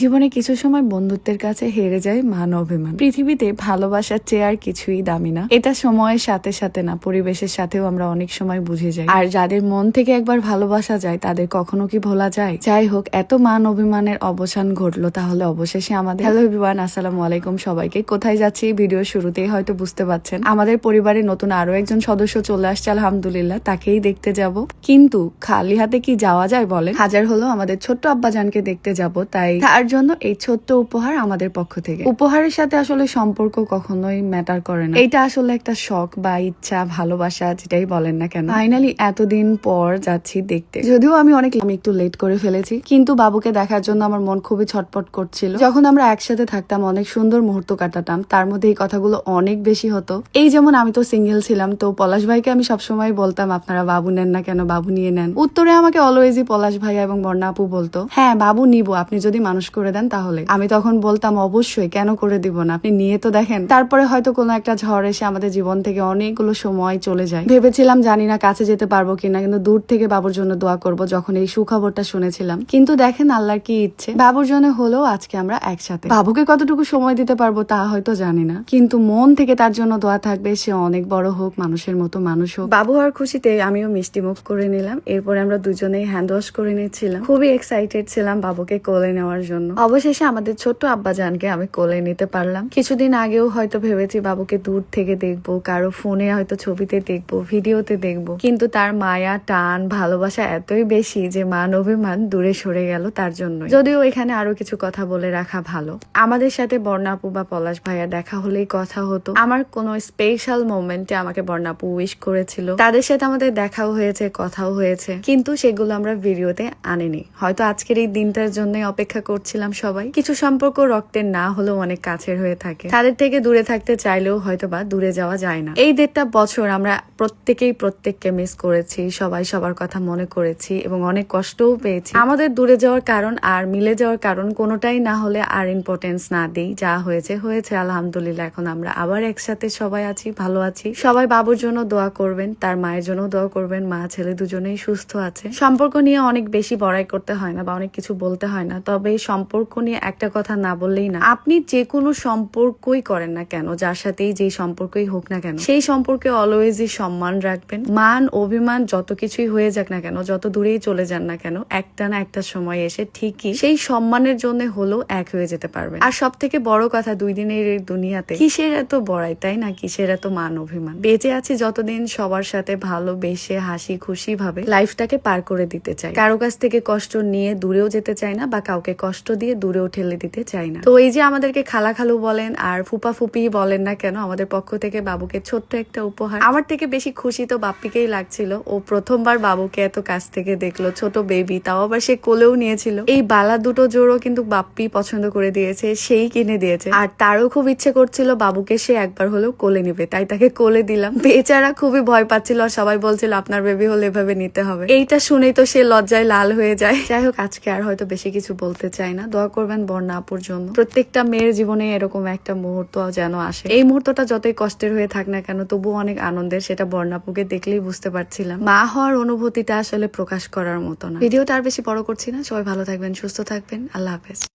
জীবনে কিছু সময় বন্ধুত্বের কাছে হেরে যায় মান অভিমান। পৃথিবীতে ভালোবাসার চেয়ে আর কিছুই দামি না। এটা সময়ের সাথে সাথে না, পরিবেশের সাথেও আমরা অনেক সময় বুঝে যাই। আর যাদের মন থেকে একবার ভালোবাসা যায়, তাদের কখনো কি ভোলা যায়? যাই হোক, এত মান অভিমানের অবসান ঘটলো, তাহলে অবশেষে আমাদের হ্যালো এভরিওয়ান আসসালামু আলাইকুম সবাইকে। কোথায় যাচ্ছি? ভিডিও শুরুতেই হয়তো বুঝতে পারছেন আমাদের পরিবারে নতুন আরও একজন সদস্য চলে আসছে, আলহামদুলিল্লাহ, তাকেই দেখতে যাব। কিন্তু খালি হাতে কি যাওয়া যায় বলে হাজার হলো আমাদের ছোট্ট আব্বাজানকে দেখতে যাব, তাই জন্য এই ছোট্ট উপহার আমাদের পক্ষ থেকে। উপহারের সাথে আসলে সম্পর্ক কখনোই ম্যাটার করে না। এটা আসলে একটা শখ বা ইচ্ছা, ভালোবাসা যেটাই বলেন না কেন। ফাইনালি এতদিন পর যাচ্ছি দেখতে। যদিও আমি অনেক আমি একটু লেট করে ফেলেছি, কিন্তু বাবুকে দেখার জন্য আমার মন খুবই ছটপট করছিল। যখন আমরা একসাথে থাকতাম, অনেক সুন্দর মুহূর্ত কাটাতাম, তার মধ্যে এই কথাগুলো অনেক বেশি হতো। এই যেমন আমি তো সিঙ্গেল ছিলাম, তো পলাশ ভাইকে আমি সবসময় বলতাম, আপনারা বাবু নেন না কেন? বাবু নিয়ে নেন। উত্তরে আমাকে অলওয়েজই পলাশ ভাইয়া এবং বর্ণা আপু বলতো হ্যাঁ বাবু নিব, আপনি যদি মানুষ করে দেন তাহলে। আমি তখন বলতাম, অবশ্যই, কেন করে দিব না? আপনি নিয়ে তো দেখেন। তারপরে হয়তো কোনো একটা ঝড় এসে আমাদের জীবন থেকে অনেকগুলো সময় চলে যায়। ভেবেছিলাম জানি না কাছে যেতে পারব কিনা, কিন্তু দূর থেকে বাবুর জন্য দোয়া করব যখন এই সুখবরটা শুনেছিলাম। কিন্তু দেখেন আল্লাহর কি ইচ্ছে। বাবুর জন্য হলেও আজকে আমরা একসাথে। বাবুকে কতটুকু সময় দিতে পারব তা হয়তো জানি না। কিন্তু মন থেকে তার জন্য দোয়া থাকবে, সে অনেক বড় হোক, মানুষের মতো মানুষ হোক। বাবু হওয়ার খুশিতে আমিও মিষ্টি মুখ করে নিলাম। এরপরে আমরা দুজনেই হ্যান্ড ওয়াশ করে নিচ্ছিলাম খুবই এক্সাইটেড ছিলাম বাবুকে কোলে নেওয়ার জন্য। অবশেষে আমাদের ছোট্ট আব্বাজানকে আমি কোলে নিতে পারলাম। কিছুদিন আগেও হয়তো ভেবেছি বাবুকে দূর থেকে দেখব, কারও ফোনে হয়তো ছবিতে দেখব, ভিডিওতে দেখব। কিন্তু তার মায়া, টান, ভালোবাসা এতই বেশি যে মান অভিমান দূরে সরে গেল তার জন্য যদিও এখানে আরও কিছু কথা বলে রাখা ভালো। আমাদের সাথে বর্ণাপু বা পলাশ ভাইয়া দেখা হলেই কথা হতো। আমার কোনো স্পেশাল মোমেন্টে আমাকে বর্ণাপু উইশ করেছিল। তাদের সাথে আমাদের দেখাও হয়েছে, কথাও হয়েছে। কিন্তু সেগুলো আমরা ভিডিওতে আনিনি। হয়তো আজকের এই দিনটার জন্যই অপেক্ষা করছিলাম সবাই। কিছু সম্পর্ক রক্তের না হলেও অনেক কাছের হয়ে থাকে। তাদের থেকে দূরে থাকতে চাইলেও হয়তো বা দূরে যাওয়া যায় না। এই দেড়টা বছর আমরা প্রত্যেকেই প্রত্যেককে মিস করেছি, সবাই সবার কথা মনে করেছি এবং অনেক কষ্টও পেয়েছি। আমাদের দূরে যাওয়ার কারণ আর মিলে যাওয়ার কারণ কোনোটাই না হলে আর ইম্পর্টেন্স না দিই। যা হয়েছে হয়েছে। আলহামদুলিল্লাহ, এখন আমরা আবার একসাথে সবাই আছি, ভালো আছি। সবাই বাবুর জন্য দোয়া করবেন, তার মায়ের জন্য দোয়া করবেন। মা, ছেলে দুজনেই সুস্থ আছে। সম্পর্ক নিয়ে অনেক বেশি বড়াই করতে হয় না বা অনেক কিছু বলতে হয় না। তবে সম্পর্ক নিয়ে একটা কথা না বললেই না। আপনি যে কোনো সম্পর্কই করেন না কেন, যার সাথেই যে সম্পর্কই হোক না কেন, সেই সম্পর্কে অলওয়েজই সম্মান রাখবেন। মান, অভিমান যত কিছুই হয়ে যাক না কেন, যত দূরেই চলে যান না কেন, একটা না একটা সময় এসে ঠিকই সেই সম্মানের জন্য হলেও এক হয়ে যেতে পারবেন। আর সব থেকে বড় কথা দুই দিনের এই দুনিয়াতে, কিসের এত বড়াই, তাই না? কিসের এত মান, অভিমান? বেঁচে আছি যতদিন সবার সাথে ভালোবেসে, হাসি খুশি ভাবে লাইফটাকে পার করে দিতে চাই। কারও কাছ থেকে কষ্ট নিয়ে দূরেও যেতে চাই না বা কাউকে কষ্ট দিয়ে দূরেও ঠেলে দিতে চাই না। তো এই যে আমাদেরকে খালা খালু বলেন আর ফুপা ফুপি বলেন না কেন, আমাদের পক্ষ থেকে বাবুকে ছোট্ট একটা উপহার। আমার থেকে বেশি খুশি তো বাপ্পিকেই লাগছিল। ও প্রথমবার বাবুকে এত কাছ থেকে দেখল, ছোট বেবি তাও আবার সে কোলেও নিয়েছিল। এই বালা দুটো জোড়ও কিন্তু বাপ্পি পছন্দ করে দিয়েছে, সেই কিনে দিয়েছে। আর তারও খুব ইচ্ছে করছিল বাবুকে সে একবার হলেও কোলে নিবে, তাই তাকে কোলে দিলাম। বেচারা খুবই ভয় পাচ্ছিল, আর সবাই বলছিল, আপনার বেবি হলে এভাবে নিতে হবে। এইটা শুনেই তো সে লজ্জায় লাল হয়ে যায়। যাই হোক, আজকে আর হয়তো বেশি কিছু বলতে চাই না। দোয়া করবেন বর্ণা আপুর জন্য। প্রত্যেকটা মেয়ের জীবনে এরকম একটা মুহূর্ত যেন আসে। এই মুহূর্তটা যতই কষ্টের হয়ে থাক না কেন তবু অনেক আনন্দের, সেটা বর্ণাপুকে দেখলেই বুঝতে পারছিলাম। মা হওয়ার অনুভূতিটা আসলে প্রকাশ করার মতো না। ভিডিওটা আর বেশি বড় করছি না। সবাই ভালো থাকবেন, সুস্থ থাকবেন। আল্লাহ হাফেজ।